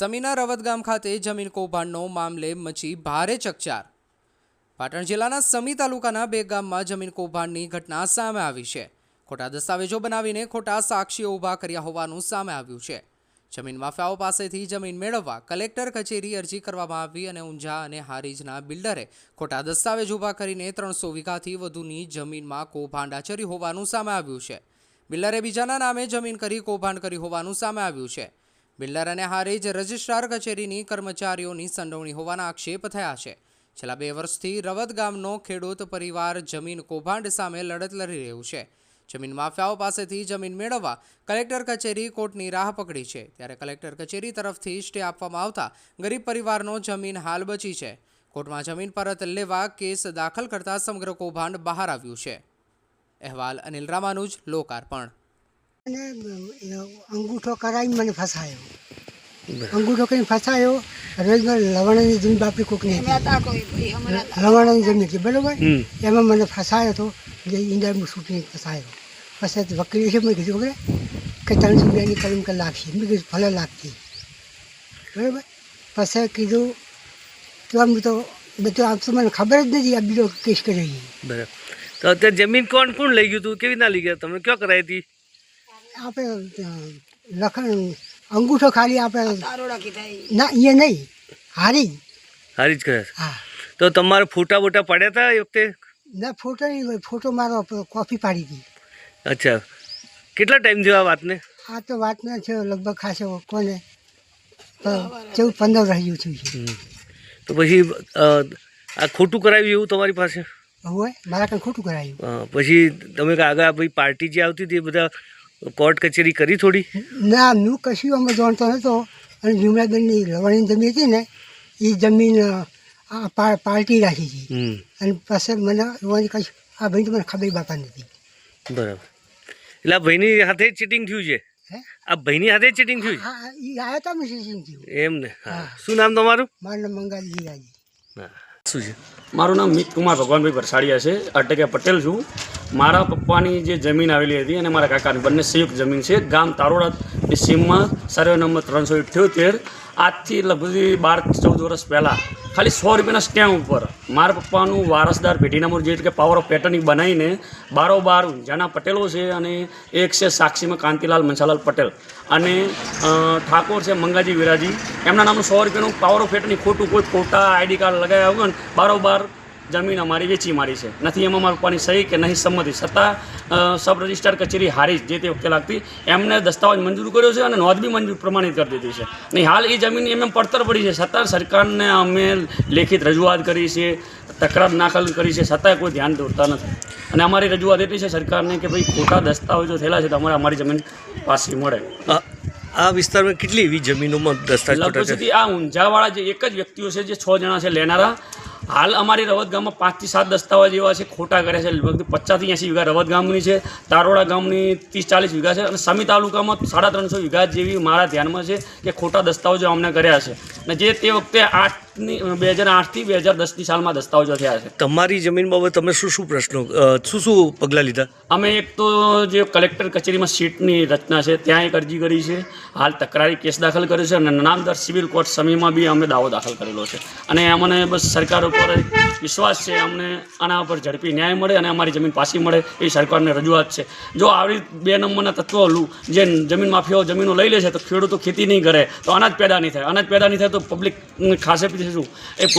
સમીના રવત ગામ ખાતે જમીન કૌભાંડનો મામલે મચી ભારે ચકચાર. પાટણ જિલ્લાના સમી તાલુકાના બે ગામમાં જમીન કૌભાંડની ઘટના સામે આવી છે. ખોટા દસ્તાવેજો બનાવીને ખોટા સાક્ષીઓ ઊભા કર્યા હોવાનું સામે આવ્યું છે. જમીન માફિયાઓ પાસેથી જમીન મેળવવા કલેક્ટર કચેરી અરજી કરવામાં આવી અને ઊંઝા અને હારીજના બિલ્ડરે ખોટા દસ્તાવેજ ઊભા કરીને ત્રણસો વીઘાથી વધુની જમીનમાં કૌભાંડ આચર્યું હોવાનું સામે આવ્યું છે. બિલ્ડરે બીજાના નામે જમીન કરી કૌભાંડ કરી હોવાનું સામે આવ્યું છે. બિલ્ડર અને હારેજ રજિસ્ટ્રાર કચેરીની કર્મચારીઓની સંડોવણી હોવાના આક્ષેપ થયા છે. છેલ્લા બે વર્ષથી રવત ગામનો ખેડૂત પરિવાર જમીન કૌભાંડ સામે લડત લડી રહ્યું છે. જમીન માફિયાઓ પાસેથી જમીન મેળવવા કલેક્ટર કચેરી કોર્ટની રાહ પકડી છે. ત્યારે કલેક્ટર કચેરી તરફથી સ્ટે આપવામાં આવતા ગરીબ પરિવારનો જમીન હાલ બચી છે. કોર્ટમાં જમીન પરત લેવા કેસ દાખલ કરતા સમગ્ર કૌભાંડ બહાર આવ્યું છે. અહેવાલ અનિલ રામાનુજ, લોકાર્પણ. અને અંગૂઠો કરાવીને મને ફસાયો. અંગૂઠો કરીને ફસાયો રોજગાર લવણની જમીન બાપરી કોકની હતી લવણની જમીન હતી બરાબર? એમાં મને ફસાયો હતો જે ઈંડાનું શૂટિંગ ફસાયો. પછી વકીલ છે મેં કીધું ખબર કે ત્રણસો રૂપિયાની કલમ કે લાગશે. મેં કીધું ભલે લાગતી બરાબર? પછી કીધું તો આમ તો બધું આમ તો મને ખબર જ નથી આ બીજો કેસ કરી બરાબર. તો અત્યારે જમીન કોણ કોણ લઈ ગયું હતું કેવી રીતના લઈ ગયા? તમે ક્યાં કરાવી હતી? આપણે લખણ અંગૂઠો ખાલી આપણે ના એ નહીં. હારી. હારી જ કરે હા. તો તમારે ફોટા બોટા પડ્યા હતા એ વખતે? ના ફોટો નહીં ફોટો મારો કોફી કોપી પાડી હતી અચ્છા. કેટલા ટાઈમ થયો આ વાતને? આ તો વાત ના છે લગભગ ખાસો કોને ચૌદ પંદર રહ્યું છું. તો પછી આ ખોટું કરાવ્યું એવું તમારી પાસે? હોય મારા કંઈ ખોટું કરાયું? પછી તમે કે આગળ આ ભાઈ પાર્ટી જે આવતી હતી એ બધા કોર્ટ કચેરી કરી થોડી? ના હું કશું અમે જાણતો નહોતો. અને વિમલાબેનની લવણની જમીન હતી ને એ જમીન અ, આ પા- પાર્ટી રાખી હતી. અને પછી મને રોવાની કશું આ ભાઈ તો મને ખબર બાપા નથી. બરાબર. એટલે આ ભાઈની હાથે જ ચીટિંગ થયું છે? હે? આ ભાઈની હાથે જ ચીટિંગ થયું હા એ આવ્યા હતા ચીટિંગ થયું. એમ ને? હા. શું નામ તમારું? મારું નામ મંગાલી જીરાજી હા. શું છે? મારું નામ મિત કુમાર ભગવાનભાઈ ભરસાડિયા છે. અટકે પટેલ છું. મારા પપ્પાની જે જમીન આવેલી હતી અને મારા કાકાની, બંને સંયુક્ત જમીન છે. ગામ તારોડા સીમમાં સર્વે નંબર ત્રણસો ઇઠ્યોતેર આજથી લગભગ બાર ચૌદ વર્ષ પહેલાં, ખાલી સો રૂપિયાના સ્ટેમ્પ ઉપર મારા પપ્પાનું વારસદાર પેઢીનામું જે કે પાવર ઓફ પેટર્નિંગ બનાવીને બારોબાર ઊંઝાના પટેલો છે અને એક છે સાક્ષીમાં કાંતિલાલ મનસાલાલ પટેલ અને ઠાકોર છે મંગાજી વિરાજી. એમના નામનું સો રૂપિયાનું પાવર ઓફ પેટર્નિંગ ખોટું કોઈ ખોટા આઈડી કાર્ડ લગાવ્યા વગર બારોબાર જમીન અમારી વેચી મારી છે. નથી એમાં મારા પપ્પાની સહી કે નહીં સંમતિ છતાં સબ રજિસ્ટ્રાર કચેરી હારી જે તે વખતે લાગતી એમને દસ્તાવેજ મંજૂર કર્યો છે અને નોંધ બી મંજૂર પ્રમાણિત કરી દીધી છે. નહીં હાલ એ જમીન એમ પડતર પડી છે. છતાં સરકારને અમે લેખિત રજૂઆત કરી છે તકરાર દાખલ કરી છે. છતાં કોઈ ધ્યાન દોરતા નથી. અને અમારી રજૂઆત એટલી છે સરકારને કે ભાઈ ખોટા દસ્તાવેજો થયેલા છે તો અમારે અમારી જમીન પાછી મળે. આ વિસ્તારમાં કેટલી એવી જમીનોમાં દસ્તાવેજ આ ઊંઝાવાળા જે એક જ વ્યક્તિઓ છે જે છ જણા છે લેનારા હાલ અમારી રવત ગામમાં પાંચથી સાત દસ્તાવેજ એવા છે, ખોટા કર્યા છે, લગભગ પચાસથી એંસી વીઘા રવત ગામની છે, તારોડા ગામની ત્રીસ ચાલીસ વીઘા છે અને સમી તાલુકામાં સાડા ત્રણસો વીઘા જેવી મારા ધ્યાનમાં છે કે ખોટા દસ્તાવેજો અમને કર્યા છે. અને જે તે વખતે આઠની બે હજાર આઠથી બે હજાર દસની સાલમાં દસ્તાવેજો થયા છે. તમારી જમીન બાબત તમે શું શું પ્રશ્નો શું શું પગલાં લીધા? અમે એક તો જે કલેક્ટર કચેરીમાં સીટની રચના છે ત્યાં એક અરજી કરી છે. હાલ તકરારી કેસ દાખલ કર્યો છે અને નામદાર સિવિલ કોર્ટ સમીમાં બી અમે દાવો દાખલ કરેલો છે. અને અમને બસ સરકાર ઉપર વિશ્વાસ છે અમને આના ઉપર ઝડપી ન્યાય મળે અને અમારી જમીન પાછી મળે એ સરકારને રજૂઆત છે. જો આવી બે નંબરના તત્વો જે જમીન માફિયાઓ જમીનો લઈ લે છે તો ખેડૂતો ખેતી નહીં કરે તો અનાજ પેદા નહીં થાય. અનાજ પેદા નહીં થાય તો પબ્લિક ખાસે પીછે શું એ